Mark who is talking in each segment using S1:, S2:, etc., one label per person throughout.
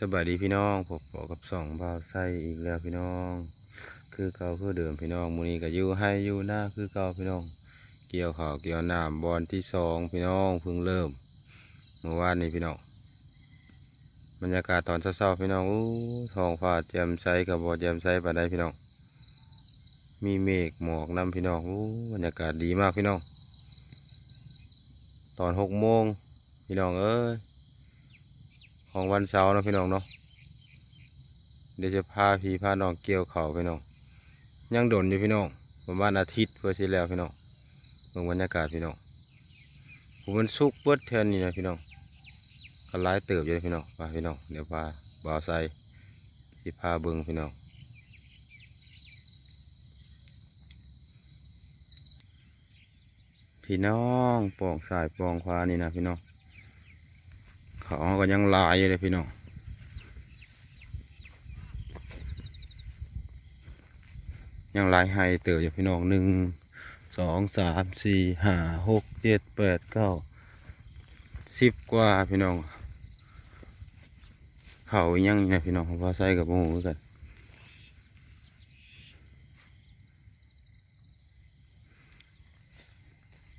S1: สบายดีพี่น้องผมบอกกับสองบ่าวไส้อีกแล้วพี่น้อง คือเก่าคือเดิมพี่น้องมูนี้ก็อยู่ให้อยู่หน้าคือเก่าพี่น้อง เกี่ยวข่าวเกี่ยวน้ำบอลที่สองพี่น้องเพิ่งเริ่มเมื่อวานนี้พี่น้องบรรยากาศตอนเช้าๆพี่น้องอู้ท้องฟ้าแจ่มใสกับบอแจ่มใสปานใดพี่น้อง มีเมฆหมอกนำพี่น้องอู้บรรยากาศดีมากพี่น้อง ตอนหกโมงพี่น้องเอ้ย ของวันเสาร์นะพี่น้องเนาะเดี๋ยวจะพาพี่พาน้องเกี่ยวเขาพี่น้องยังโดนอยู่พี่น้องประมาณอาทิตย์เพื่อสิแล้วพี่น้องเบิ่งบรรยากาศพี่น้องผมมันสุกเบิดแทนนี่นะพี่น้องก็หลายเติบอยู่พี่น้องไปพี่น้องเดี๋ยวพาบ่าวใส่สิพาเบิ่งพี่น้องพี่น้องปองสายปองขวานี่นะพี่น้อง เขาก็ยังลายอยู่เลยพี่น้องยังลายให้เติบอยู่พี่น้องหนึ่งสองสามสี่ห้าหกเจ็ดแปดเก้าสิบกว่าพี่น้อง เขาอีหยังนี่นะพี่น้องว่าใส่กับโมหูกัน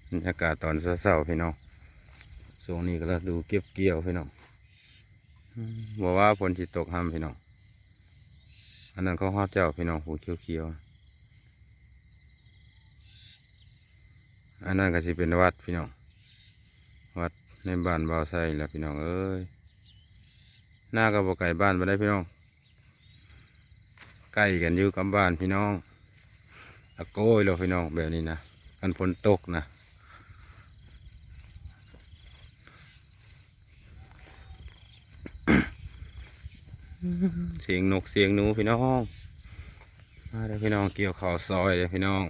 S1: บรรยากาศตอนเช้าๆพี่น้อง ช่วงนี้ก็เราดูเก็บเกี่ยวพี่น้องบอกว่าฝนจิตกห้ามพี่น้องอันนั้นเขาฮอดเจ้าพี่น้องหูเขียวๆอันนั้นก็จะเป็นวัดพี่น้อง วัดในบ้านบ่าวไซแล้วพี่น้องเอ้ยหน้าก็บ่ไก่บ้านไปได้พี่น้องใกล้กันอยู่กับบ้านพี่น้องตะโกยแล้วพี่น้องแบบนี้นะกันฝนตกนะ เสียงนกเสียงหนูพี่น้องมาเด้อพี่น้องเกี่ยวข้าวซอยเลยพี่น้อง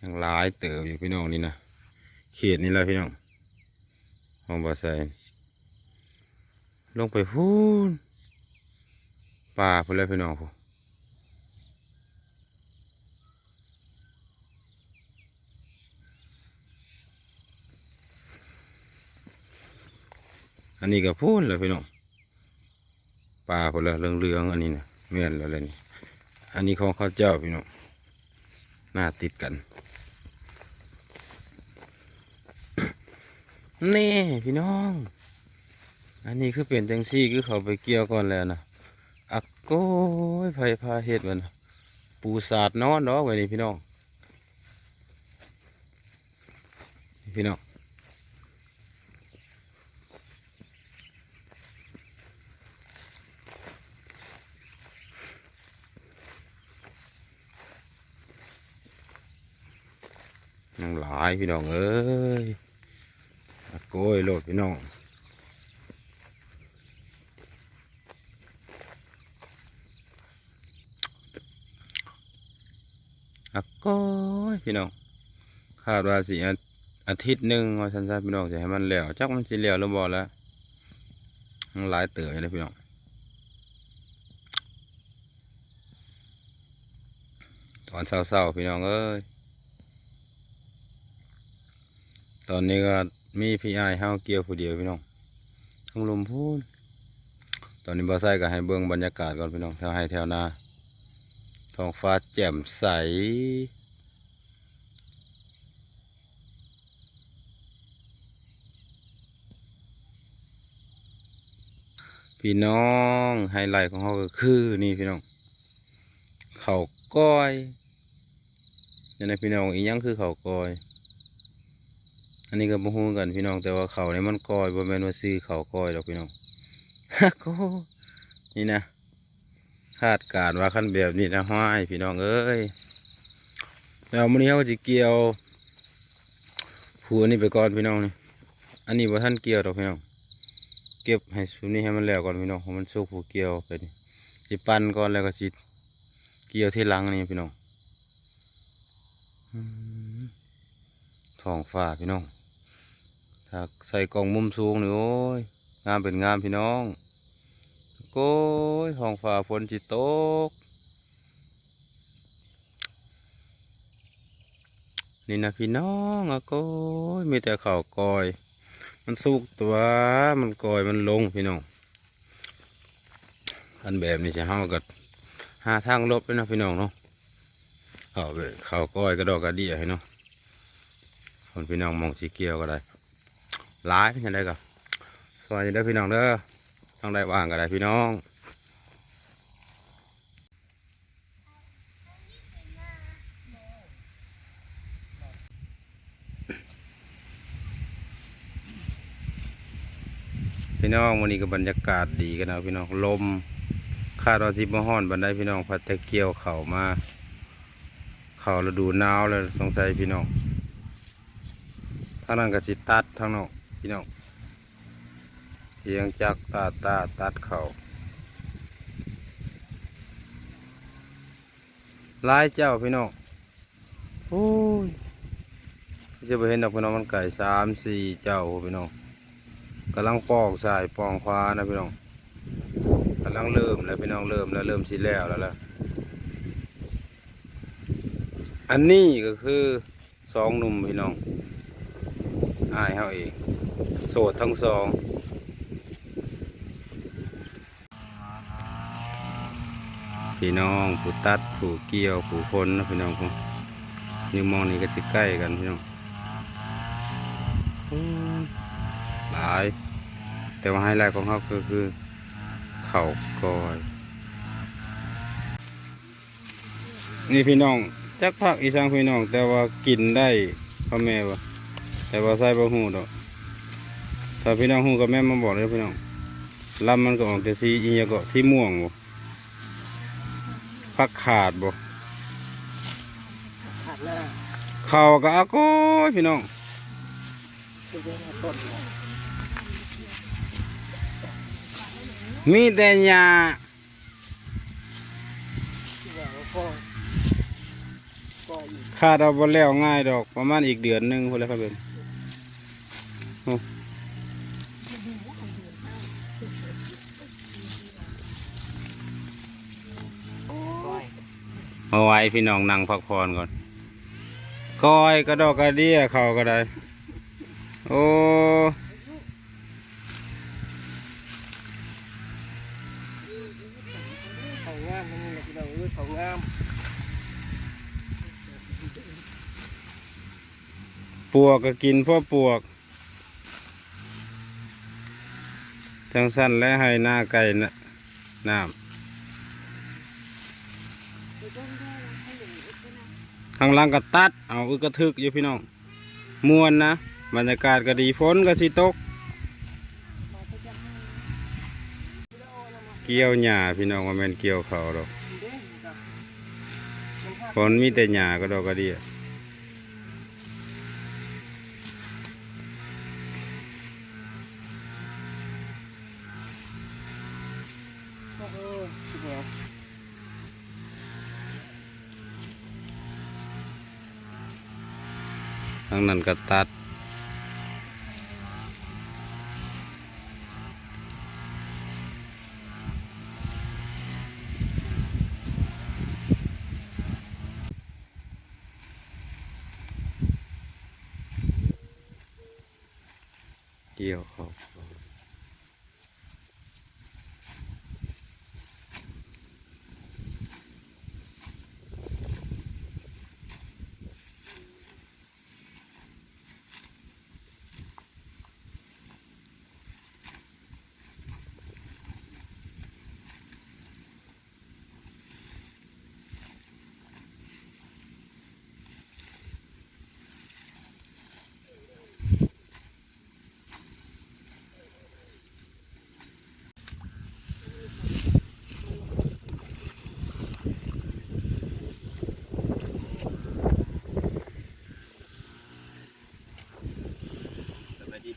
S1: ยังหลายเติบอยู่พี่น้องนี่นะเขตนี่แหละพี่น้องห้องบาไซลงไปพูนป่าพูนเลยพี่น้องพูอันนี้ก็พูนเลยพี่น้อง ปลาคนละเรื่องเรื่องๆอันนี้นะเมียนแล้วเลยนี่อันนี้ของข้าวเจ้าพี่น้องหน้าติดกันนี่พี่น้อง อันนี้คือเป็นจังซี่คือเขาไปเกี่ยวก่อนแล้วนะอักโก้ยไผพาเห็ดมันน่ะปูสาดนอนเนาะไว้นี่พี่น้อง พี่น้อง ยังหลายพี่น้องเอ้ยโกยโลดพี่น้องอะโกยพี่น้องคาดว่าสิอาทิตย์หนึ่งว่าสันๆพี่น้องจะให้มันแล้วจักมันสิแล้วหรือบ่แล้วยังหลายเต๋ออยู่เลยพี่น้องตอนเศร้าๆพี่น้องเอ้ย ตอนนี้ก็มีพี่ไอ้ายเฮาเกี่ยวผู้เดียวพี่น้องทั้งลมพูนตอนนี้บ่ใส่ก็ให้เบิ่งบรรยากาศก่อนพี่น้องแถวให้แถวนาท้องฟ้าแจ่มใสพี่น้องไฮไลท์ของเขาก็คือนี่พี่น้องเขาก้อยนี่นะพี่น้องอีกยังคือเขาก้อย อันนี้ก็บ่ฮู้กันพี่น้องแต่ว่าเขาเนี่ยมันก้อยบ่แม่นว่าซื้อเขาก้อยดอกพี่น้องก็นี่นะคาดการว่าคันแบบนี้นะห้อยพี่น้องเอ้ยแล้วมื้อนี้เฮาสิเกี่ยวผูอันนี้ไปก่อนพี่น้องนี่อันนี้บ่ทันเกี่ยวดอกพี่น้องเก็บให้สุนี้ให้มันแล้วก่อนพี่น้องเพราะมันสุกผูเกี่ยวไปนี่สิปั่นก่อนแล้วก็สิเกี่ยวที่หลังนี่พี่น้องท้องฟ้าพี่น้อง ถ้าใส่กล่องมุมสูงนี่โอ้ยงามเป็นงามพี่น้องโก้ยท้องฟ้าฝนจิตก นี่นะพี่น้องอะโก้ยมีแต่ข่าวกอย มันสุกตัวมันกอยมันลงพี่น้องอันแบบนี้ใช่เฮาก็หาทางลบเลยนะพี่น้องเนาะเขาไปเขาก้อยกระดอกกระเดียให้เนาะคนพี่น้องมองสีเกียวก็ได้ หลายยังได้ก็สวัสดีเด้พี่น้องเด้อทางใดว่างก็ได้พี่น้องพี่น้องวันนี้ก็บรรยากาศดีกันนะพี่น้องลมคาดว่าสิบห้อนบันไดพี่น้องพัดตะเกียวเข่ามา เข่าฤดูหนาวเลยสงสัยพี่น้องทางนั้นก็สิตัดทางนอก พี่น้อง เสียงจักตาตาตัดเข่าลายเจ้าพี่น้องโอ้ยจะไปเห็นดอกพี่น้องมันไก่สามสี่เจ้าพี่น้องกำลังปอกสายปองควานะพี่น้องกำลังเริ่มแล้วพี่น้องเริ่มแล้วเริ่มสิแล้วแล้วล่ะอันนี้ก็คือสองหนุ่มพี่น้องอายเขาเอง สดทั้งสองพี่น้องผู้ตัดผู้เกี่ยวผู้คนนะพี่น้องผมนี่มองนี่ก็สิใกล้กันพี่น้องหลาย แต่ว่าไฮไลท์ของเขาก็คือเข่ากอยนี่พี่น้องจักผักอีสานพี่น้อง แต่ว่ากินได้พ่อแม่วะแต่ว่าใส่บะหูดอก ถ้าพี่น้องหูกับแม่มาบอกเลยพี่น้องลำมันก็ออกแต่สีอีหยังก็สีม่วงบ่ผักขาดบ่
S2: ขาดแล้ว
S1: เข่าก็อาก้อยพี่น้อง
S2: จะเป็นต้น
S1: มีแต่หญ้า
S2: ที่ว่าพ่อก็อีก
S1: ขาดเอาบ่แล้วง่ายดอกประมาณอีกเดือนหนึงพุ่นแหล้วครับเป็น เอาไว้พี่น้องนั่งพักผ่อนก่อนก้อยกระดอกกระเดี้ยเขาก็ได้ โอ้
S2: เขางามทั้งนี้แหละพี่น้องเอ้ยเขางาม
S1: ปวกก็กินพ่อปวก จังสั้นและให้หน้าไก่นะน้ำ ข้างล่างก็ตัด เอาอึกระทึกอยู่พี่น้องมวนนะ บรรยากาศก็ดีฝนก็สิตก เกี่ยวหญ้าพี่น้องว่าแม่นเกี่ยวเขาดอกฝนมีแต่หญ้าก็ดอกกระเดีย
S2: โอ้โหสุดยอ
S1: ทางนั้นก็ตัด เกี่ยวเขา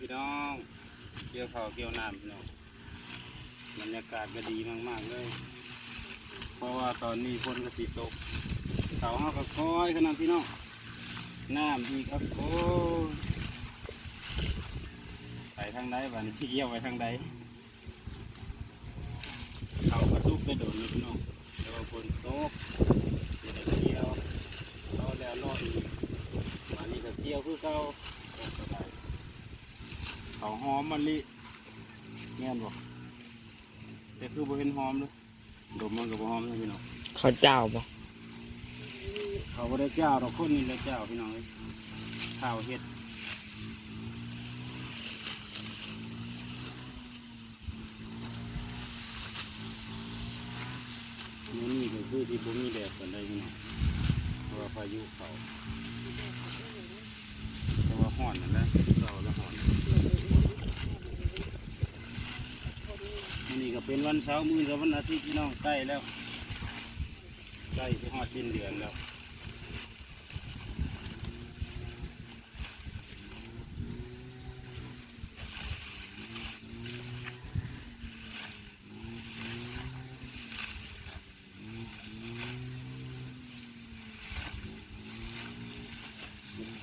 S1: พี่น้องเกี่ยวเขาวเกี่ยวน้ำพี่น้องบรรยากาศก็ดีมากๆเลย เพราะว่าตอนนี้ฝนก็สิตกเขาเฮาก็คอยขนาดพี่น้องน้ำอีกครับโอ้ไปทางใดบ้านี้เกี่ยวไปทางใดเขากระซุกไปโดนเลยพี่น้องแต่ว่าฝนตกเดี๋ยวเกี่ยวรอแล้วรออีกวันนี้ก็เกี่ยวคือเก่า เขาหอมมะลิแม่นบ่แต่คือบ่เห็นหอมเลยดมมันก็บ่หอมนะพี่น้อง
S3: ข้าวเจ้าบ่
S1: เขาบ่ได้เจ้าดอกคนนี่แหละเจ้าพี่น้องเอ้ยข้าวเฮ็ดมื้อนี้ก็คือที่บ่มีแดดปานใดพี่น้องเพราะว่าพายุเข้าแต่ว่าฮ้อนนั่นแหละเราละฮ้อนมื้อ นี้ก็เป็นวันเสาร์มื้อกับวันอาทิตย์พี่น้องใกล้แล้วใกล้สิฮอดสิ้นเดือนแล้ว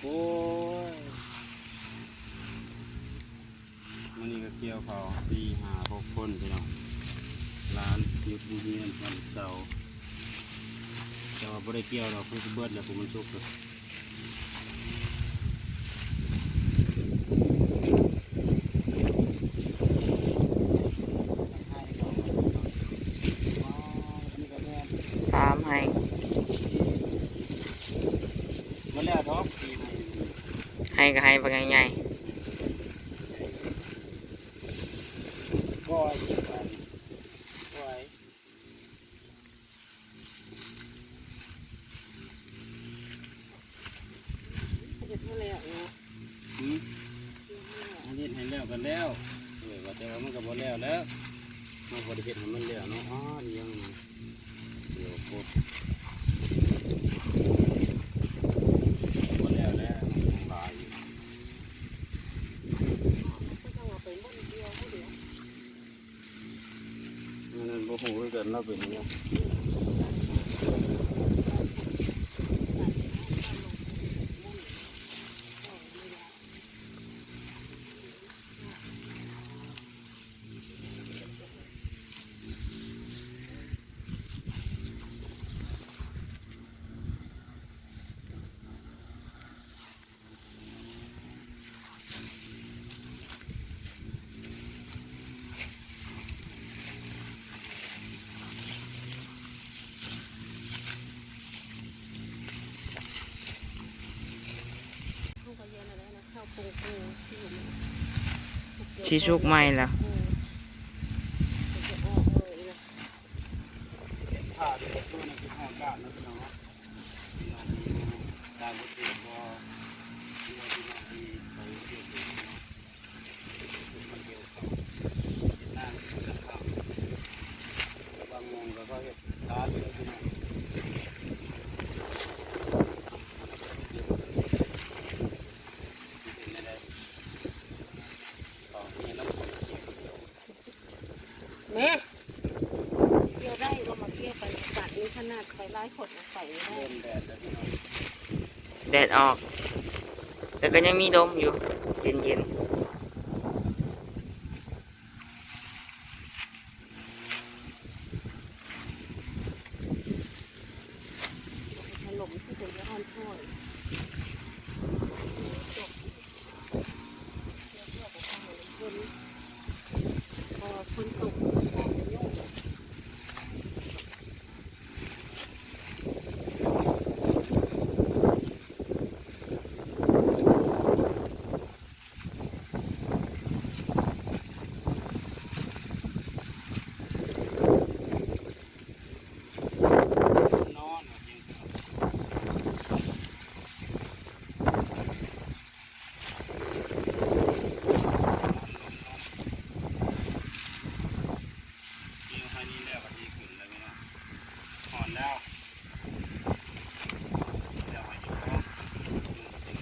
S1: โอ้ยมันนี่ก็เกี่ยวเขาตีหาหกคนพี่น้องร้านหยุด บูเนียนวันเสาร์แต่ว่าบ่ได้เกี่ยวดอกเพื่อสิเบิดแล้วผมมันสุกเลยว้าวอันนี้ก็แม่น
S3: สามให้
S1: มาแล้วท้องปีใหม่
S3: ให้ก็ให้ไปง่าย
S1: ก้อยเจ็บไปก้อย
S2: เฮ็ดมาแล้วเนาะ
S1: หืมอันนี้ให้แล้วกันแล้วเออว่าแต่ว่ามันก็บ่แล้วแล้วมันบ่ได้เฮ็ดให้มันแล้วเนาะอ๋อนี่ยังนี่เดี๋ยวโคตรบ่แล้วแล้วมันยังหลายอยู่
S2: ก็ต้องเอาไปบ่อนเดียวผู้เดียว
S1: อันนั้นบ่ฮู้คือกันเราเป็นอิหยัง
S2: เข้าไปเย็นอะไรนะเข้าปูปูที่อยู่
S3: ๆ ชิชุกไม่ละ
S2: ออกเลยนะ
S1: ผ้าที่ตัวนั้นคือห้องการนะพี่น้องเนาะพี่น้องที่อยู่ต่างประเทศบ่ที่ว่าพี่น้องที่ไปเที่ยวอยู่เนาะเป็นคนเดียวเขาเฮ็ดหน้าที่กันเขาบางมองก็เขาเฮ็ดตาเลยพี่น้อง
S2: แม่เกี่ยวได้ก็มาเกี่ยวไปตัดนี้ขนาดไปไล่ขดใส่ไม่ได้
S1: เริ่มแดดแล้วพี่น้อง
S3: แดด ออก แต่ก็ยังมีลมอยู่เย็น
S2: ถล่มที่เป็นร้อนช่วยจบเกี่ยวเกี่ยวกับข้าวคนพอคนตกพอโยก
S1: นอนจริงเกี่ยวไปนี่แล้วก็ดีขึ้นแล้วพี่น้องถอนแล้วแล้วไปอยู่ก็เป็น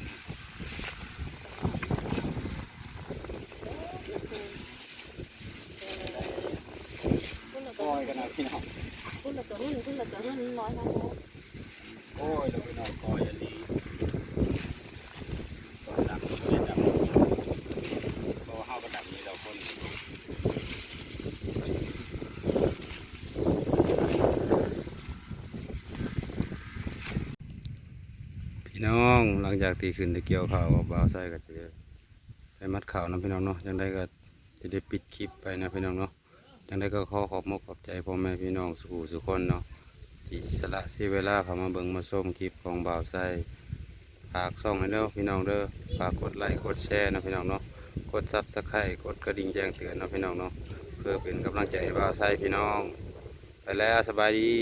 S2: คุณละ
S1: ก้
S2: ตัว
S1: อยกันนะพี่น้อง
S2: คุณละตัว หุ่นคุณละตัวหุ่นร้อยนะโอ้
S1: ยเราพี่น้องก้อยอันนี้ก้อยดำก้อยดำเพราะว่าเฮาก็ดำนี่เราคนพี่น้องหลังจากที่ขึ้นตะเกียวข่าวกับบ่าวใส่ก็จะไปมัดข่าวนะพี่น้องเนาะยังได้ก็จะได้ปิดคลิปไปนะพี่น้องเนาะจังได้ก็ขอขอบมกขอบใจพ่อแม่พี่น้องสุขสุขคนเนาะ ที่สละสีเวลาเขามาเบิ่งมาชมคลิปของบ่าวไส้ฝากซ่องให้เด้อพี่น้องเด้อฝากกดไลค์กดแชร์นะพี่น้องเนาะกดซับสไครต์กดกระดิ่งแจ้งเตือนนะพี่น้องเนาะเพื่อเป็นกำลังใจให้บ่าวไส้พี่น้อง ไปแล้วสบายดี